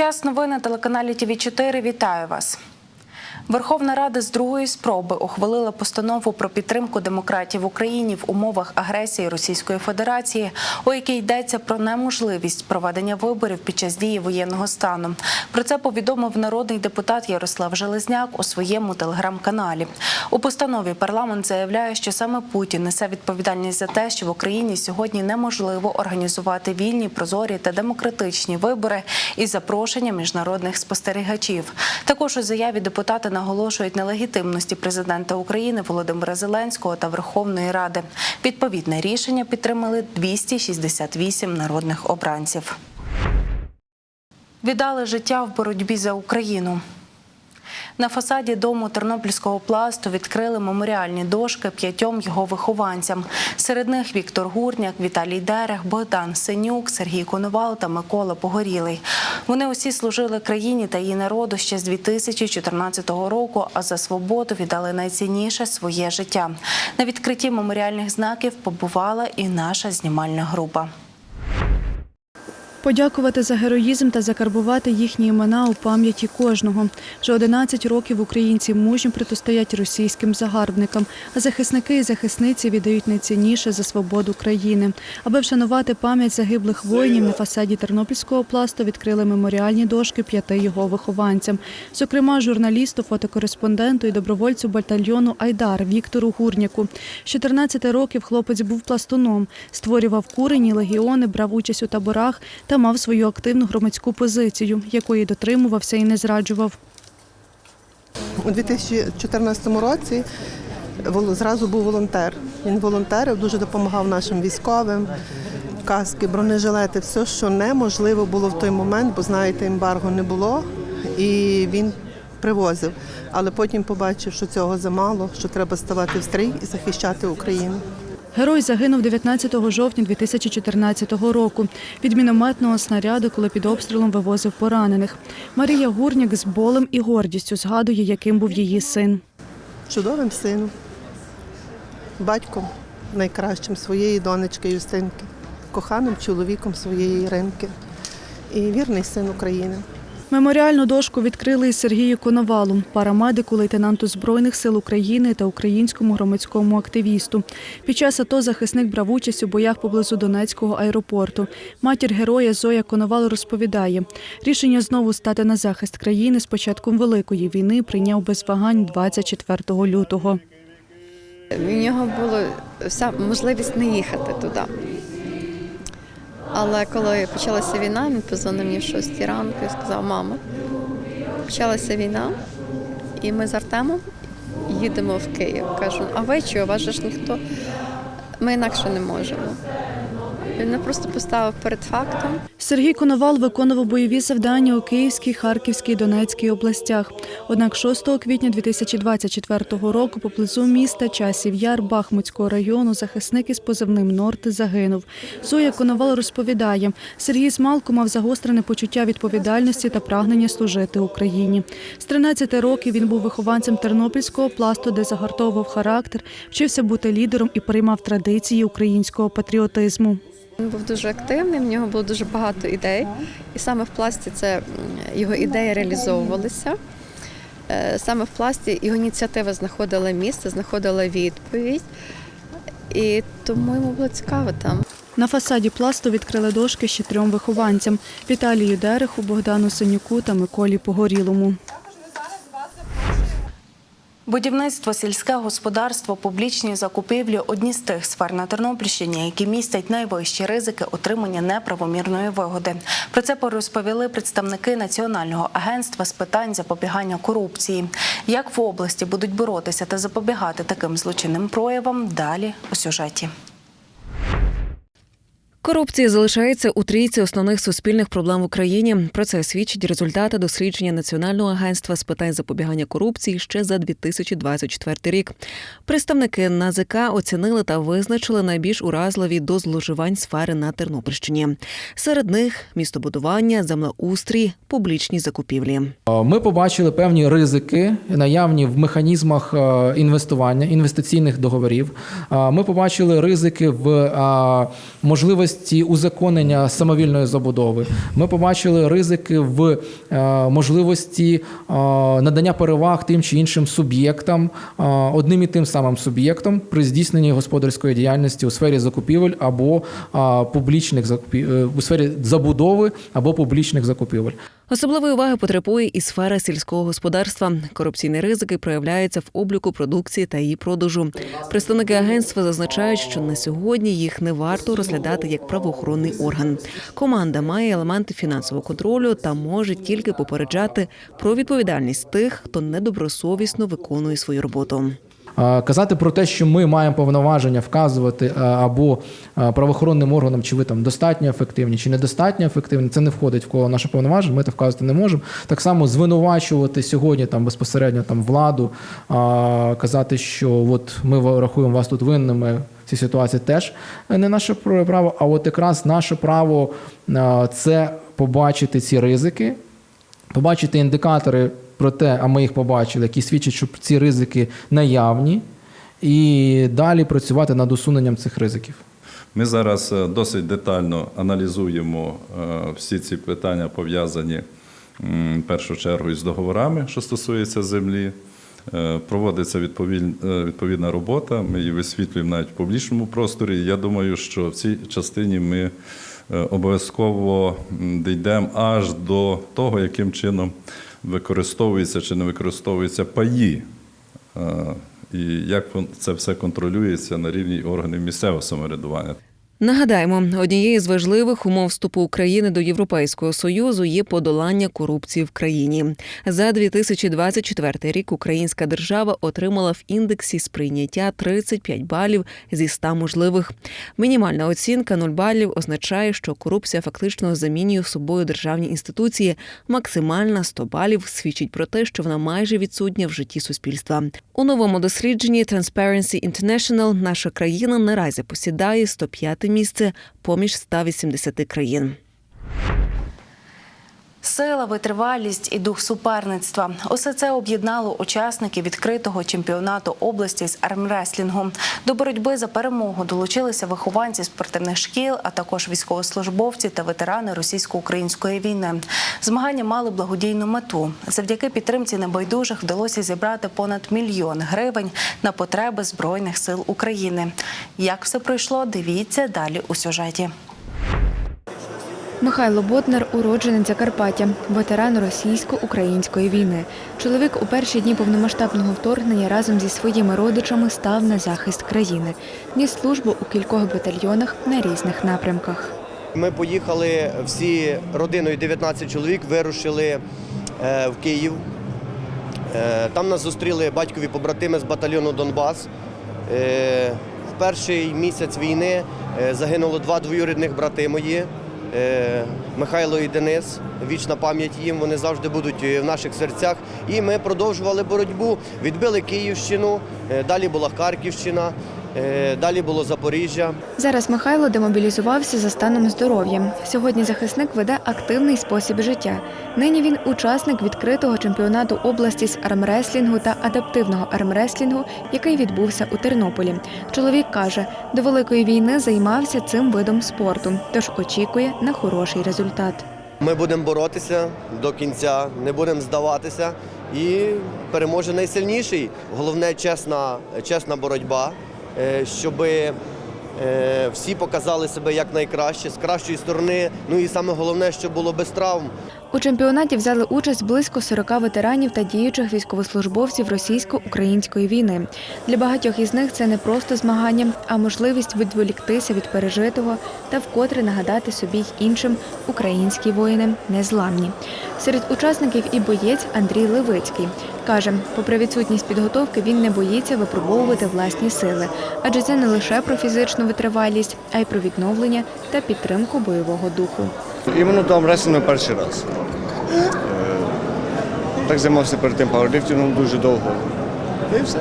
Час новини на телеканалі ТВ 4 Вітаю вас. Верховна Рада з другої спроби ухвалила постанову про підтримку демократії в Україні в умовах агресії Російської Федерації, у якій йдеться про неможливість проведення виборів під час дії воєнного стану. Про це повідомив народний депутат Ярослав Железняк у своєму телеграм-каналі. У постанові парламент заявляє, що саме Путін несе відповідальність за те, що в Україні сьогодні неможливо організувати вільні, прозорі та демократичні вибори із запрошення міжнародних спостерігачів. Також у заяві наголошують на легітимності президента України Володимира Зеленського та Верховної Ради. Відповідне рішення підтримали 268 народних обранців. Віддали життя в боротьбі за Україну. На фасаді дому Тернопільського пласту відкрили меморіальні дошки п'ятьом його вихованцям. Серед них Віктор Гурняк, Віталій Дерех, Богдан Синюк, Сергій Коновал та Микола Погорілий. Вони усі служили країні та її народу ще з 2014 року, а за свободу віддали найцінніше своє життя. На відкритті меморіальних знаків побувала і наша знімальна група. Подякувати за героїзм та закарбувати їхні імена у пам'яті кожного. Вже 11 років українці мужньо протистоять російським загарбникам, а захисники і захисниці віддають найцінніше за свободу країни. Аби вшанувати пам'ять загиблих воїнів на фасаді Тернопільського пласту відкрили меморіальні дошки п'яти його вихованцям. Зокрема, журналісту, фотокореспонденту і добровольцю батальйону Айдар Віктору Гурняку. З 14 років хлопець був пластуном, створював курені, легіони, брав участь у таборах та мав свою активну громадську позицію, якої дотримувався і не зраджував. У 2014 році зразу був волонтер. Він волонтерив, дуже допомагав нашим військовим, каски, бронежилети, все, що неможливо було в той момент, бо знаєте, ембарго не було, і він привозив. Але потім побачив, що цього замало, що треба ставати в стрій і захищати Україну. Герой загинув 19 жовтня 2014 року від мінометного снаряду, коли під обстрілом вивозив поранених. Марія Гурняк з болем і гордістю згадує, яким був її син. Чудовим сином, батьком найкращим своєї донечки Юстинки, коханим чоловіком своєї Іринки і вірний син України. Меморіальну дошку відкрили і Сергію Коновалу, парамедику, лейтенанту Збройних сил України та українському громадському активісту. Під час АТО захисник брав участь у боях поблизу Донецького аеропорту. Матір героя Зоя Коновал розповідає, рішення знову стати на захист країни з початком Великої війни прийняв без вагань 24 лютого. У нього була вся можливість не їхати туди. Але коли почалася війна, він позвонив мені в 6 ранку і сказав, мама, почалася війна, і ми з Артемом їдемо в Київ. Кажу, а ви чого? вас же ж ніхто? Ми інакше не можемо. Він просто поставив перед фактом. Сергій Коновал виконував бойові завдання у Київській, Харківській, Донецькій областях. Однак 6 квітня 2024 року поблизу міста Часів Яр Бахмутського району захисник із позивним Норти загинув. Зоя Коновал розповідає, Сергій Смалко мав загострене почуття відповідальності та прагнення служити Україні. З 13 років він був вихованцем Тернопільського пласту, де загартовував характер, вчився бути лідером і переймав традиції українського патріотизму. Він був дуже активний, в нього було дуже багато ідей. І саме в пласті це його ідеї реалізовувалися. Е, Саме в пласті його ініціатива знаходила місце, знаходила відповідь. І тому йому було цікаво там. На фасаді пласту відкрили дошки ще трьом вихованцям Віталію Дереху, Богдану Синюку та Миколі Погорілому. Будівництво, сільське господарство, публічні закупівлі одні з тих сфер на Тернопільщині, які містять найвищі ризики отримання неправомірної вигоди. Про це порозповіли представники Національного агентства з питань запобігання корупції. Як в області будуть боротися та запобігати таким злочинним проявам? Далі у сюжеті. Корупція залишається у трійці основних суспільних проблем в Україні. Про це свідчать результати дослідження Національного агентства з питань запобігання корупції ще за 2024 рік. Представники НАЗК оцінили та визначили найбільш уразливі до зловживань сфери на Тернопільщині. Серед них містобудування, землеустрій, публічні закупівлі. Ми побачили певні ризики, наявні в механізмах інвестування, інвестиційних договорів. Ми побачили ризики в можливості можливості узаконення самовільної забудови. Ми побачили ризики в е, можливості е, надання переваг тим чи іншим суб'єктам, е, одним і тим самим суб'єктам при здійсненні господарської діяльності у сфері закупівель або публічних закупів... у сфері забудови або публічних закупівель. Особливої уваги потребує і сфера сільського господарства. Корупційні ризики проявляються в обліку продукції та її продажу. Представники агентства зазначають, що на сьогодні їх не варто розглядати як правоохоронний орган. Команда має елементи фінансового контролю та може тільки попереджати про відповідальність тих, хто недобросовісно виконує свою роботу. Казати про те, що ми маємо повноваження вказувати е, або е, правоохоронним органам, чи ви там достатньо ефективні, чи недостатньо ефективні, це не входить в коло наше повноваження. Ми це вказувати не можемо. Так само звинувачувати сьогодні там безпосередньо там владу, е, казати, що от ми рахуємо вас тут винними. в цій ситуації теж не наше право. А от якраз наше право це побачити ці ризики, побачити індикатори про те, а ми їх побачили, які свідчать, що ці ризики наявні, і далі працювати над усуненням цих ризиків. Ми зараз е, досить детально аналізуємо е, всі ці питання, пов'язані в першу чергу із договорами, що стосується землі. Е, Проводиться відповідна робота. Ми її висвітлюємо навіть в публічному просторі. Я думаю, що в цій частині ми обов'язково дійдемо аж до того, яким чином використовуються чи не використовуються паї. Е, І як це все контролюється на рівні органів місцевого самоврядування. Нагадаємо, однією з важливих умов вступу України до Європейського союзу є подолання корупції в країні. За 2024 рік українська держава отримала в індексі сприйняття 35 балів зі 100 можливих. Мінімальна оцінка 0 балів означає, що корупція фактично замінює собою державні інституції. Максимальна 100 балів свідчить про те, що вона майже відсутня в житті суспільства. У новому дослідженні Transparency International наша країна наразі посідає 105 місце поміж 180 країн. Сила, витривалість і дух суперництва усе це об'єднало учасників відкритого чемпіонату області з армреслінгу. До боротьби за перемогу долучилися вихованці спортивних шкіл, а також військовослужбовці та ветерани російсько-української війни. Змагання мали благодійну мету. Завдяки підтримці небайдужих вдалося зібрати понад мільйон гривень на потреби збройних сил України. Як все пройшло, дивіться далі у сюжеті. Михайло Ботнар – уродженець Закарпаття, ветеран російсько-української війни. Чоловік у перші дні повномасштабного вторгнення разом зі своїми родичами став на захист країни. Ніс службу у кількох батальйонах на різних напрямках. Ми поїхали всі родиною 19 чоловік, вирушили е, в Київ. Е, Там нас зустріли батькові побратими з батальйону Донбас. Е, В перший місяць війни загинуло два двоюрідних брати мої. Е, Михайло і Денис, вічна пам'ять їм, вони завжди будуть е, в наших серцях. І ми продовжували боротьбу, відбили Київщину, е, далі була Харківщина, далі було Запоріжжя. Зараз Михайло демобілізувався за станом здоров'я. Сьогодні захисник веде активний спосіб життя. Нині він учасник відкритого чемпіонату області з армреслінгу та адаптивного армреслінгу, який відбувся у Тернополі. Чоловік каже, до великої війни займався цим видом спорту, тож очікує на хороший результат. Ми будемо боротися до кінця, не будемо здаватися і переможе найсильніший. Головне чесна, чесна боротьба, щоб всі показали себе як найкраще, з кращої сторони. Ну і саме головне, щоб було без травм. У чемпіонаті взяли участь близько 40 ветеранів та діючих військовослужбовців російсько-української війни. Для багатьох із них це не просто змагання, а можливість відволіктися від пережитого та вкотре нагадати собі й іншим українські воїни незламні. Серед учасників і боєць Андрій Левицький каже, попри відсутність підготовки, він не боїться випробовувати власні сили, адже це не лише про фізичну витривалість, а й про відновлення та підтримку бойового духу. Іменно там рестлингом перший раз. Е, Так займався перед тим пауерліфтингом дуже довго. Ну і все.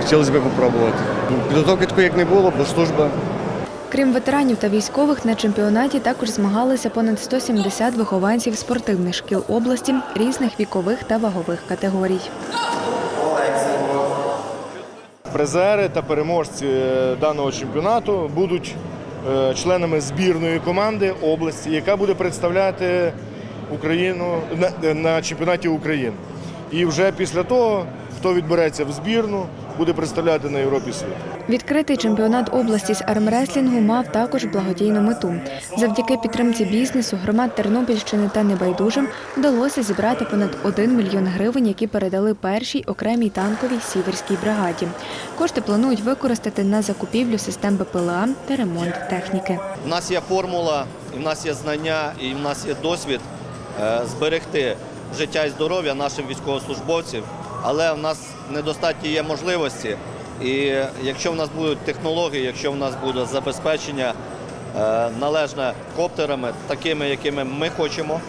Хотілося б попробувати. Ну, Підготовки такої, як не було, бо служба. Крім ветеранів та військових, на чемпіонаті також змагалися понад 170 вихованців спортивних шкіл області різних вікових та вагових категорій. Призери та переможці е, даного чемпіонату будуть е, членами збірної команди області, яка буде представляти Україну на, на чемпіонаті України. І вже після того, хто відбереться в збірну, буде представляти на Європі світ. Відкритий чемпіонат області з армреслінгу мав також благодійну мету. Завдяки підтримці бізнесу, громад Тернопільщини та небайдужим вдалося зібрати понад 1 мільйон гривень, які передали першій окремій танковій сіверській бригаді. Кошти планують використати на закупівлю систем БПЛА та ремонт техніки. У нас є формула, і в нас є знання, і в нас є досвід е, зберегти життя і здоров'я нашим військовослужбовцям, але в нас недостатні є можливості. І якщо в нас будуть технології, якщо в нас буде забезпечення е, належне коптерами, такими, якими ми хочемо,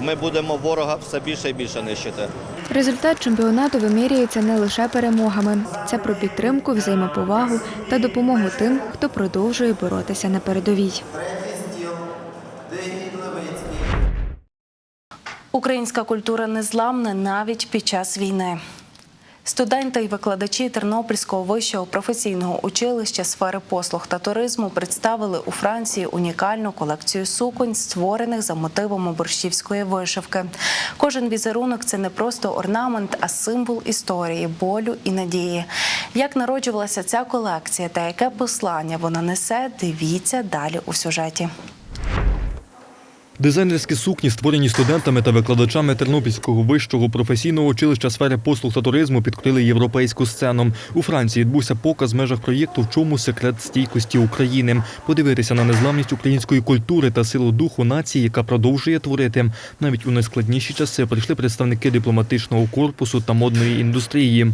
ми будемо ворога все більше і більше нищити. Результат чемпіонату вимірюється не лише перемогами. Це про підтримку, взаємоповагу та допомогу тим, хто продовжує боротися на передовій. Українська культура незламна навіть під час війни. Студенти і викладачі Тернопільського вищого професійного училища сфери послуг та туризму представили у Франції унікальну колекцію суконь, створених за мотивами борщівської вишивки. Кожен візерунок це не просто орнамент, а символ історії, болю і надії. Як народжувалася ця колекція та яке послання вона несе, дивіться далі у сюжеті. Дизайнерські сукні, створені студентами та викладачами Тернопільського вищого професійного училища сфери послуг та туризму, підкрили європейську сцену. У Франції відбувся показ в межах проєкту В чому секрет стійкості України. Подивитися на незламність української культури та силу духу нації, яка продовжує творити. Навіть у найскладніші часи прийшли представники дипломатичного корпусу та модної індустрії.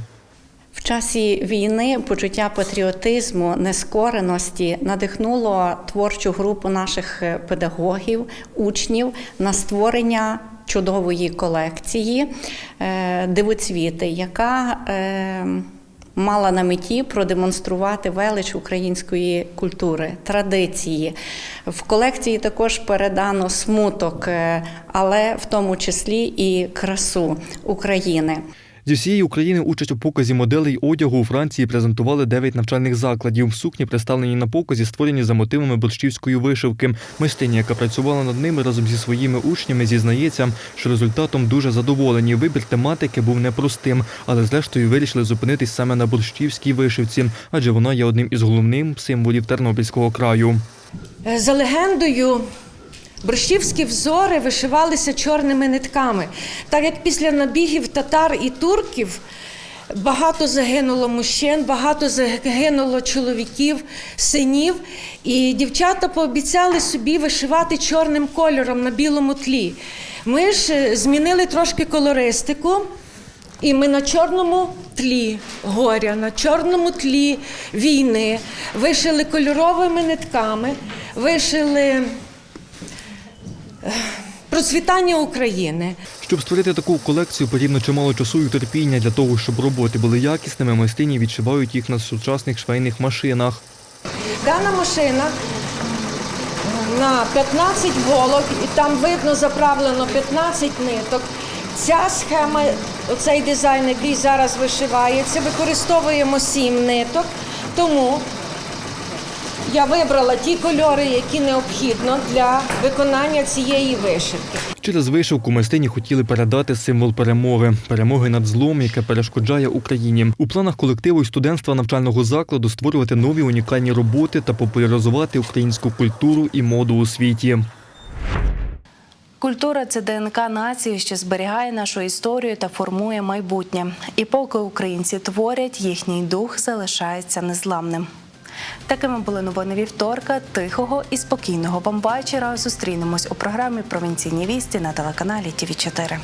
В часі війни почуття патріотизму, нескореності надихнуло творчу групу наших е, педагогів, учнів на створення чудової колекції е, дивоцвіти, яка е, мала на меті продемонструвати велич української культури, традиції. В колекції також передано смуток, але в тому числі і красу України. Зі всієї України участь у показі моделей одягу у Франції презентували 9 навчальних закладів. Сукні, представлені на показі, створені за мотивами борщівської вишивки. Майстриня, яка працювала над ними разом зі своїми учнями, зізнається, що результатом дуже задоволені. Вибір тематики був непростим, але зрештою вирішили зупинитись саме на борщівській вишивці, адже вона є одним із головним символів Тернопільського краю. За легендою, борщівські взори вишивалися чорними нитками. Так як після набігів татар і турків багато загинуло мужчин, багато загинуло чоловіків, синів, і дівчата пообіцяли собі вишивати чорним кольором на білому тлі. Ми ж е, змінили трошки колористику. І ми на чорному тлі горя, на чорному тлі війни вишили кольоровими нитками, вишили процвітання України. Щоб створити таку колекцію, потрібно чимало часу і терпіння для того, щоб роботи були якісними. Майстрині відшивають їх на сучасних швейних машинах. Дана машина на 15 голок, і там видно заправлено 15 ниток. Ця схема, оцей дизайн, який зараз вишивається, використовуємо 7 ниток, тому я вибрала ті кольори, які необхідно для виконання цієї вишивки. Через вишивку майстрині хотіли передати символ перемоги перемоги над злом, яке перешкоджає Україні. У планах колективу і студентства навчального закладу створювати нові унікальні роботи та популяризувати українську культуру і моду у світі. Культура це ДНК нації, що зберігає нашу історію та формує майбутнє. І поки українці творять, їхній дух залишається незламним. Такими були новини вівторка. Тихого і спокійного вам вечора. Зустрінемось у програмі Провінційні вісті на телеканалі ТВ 4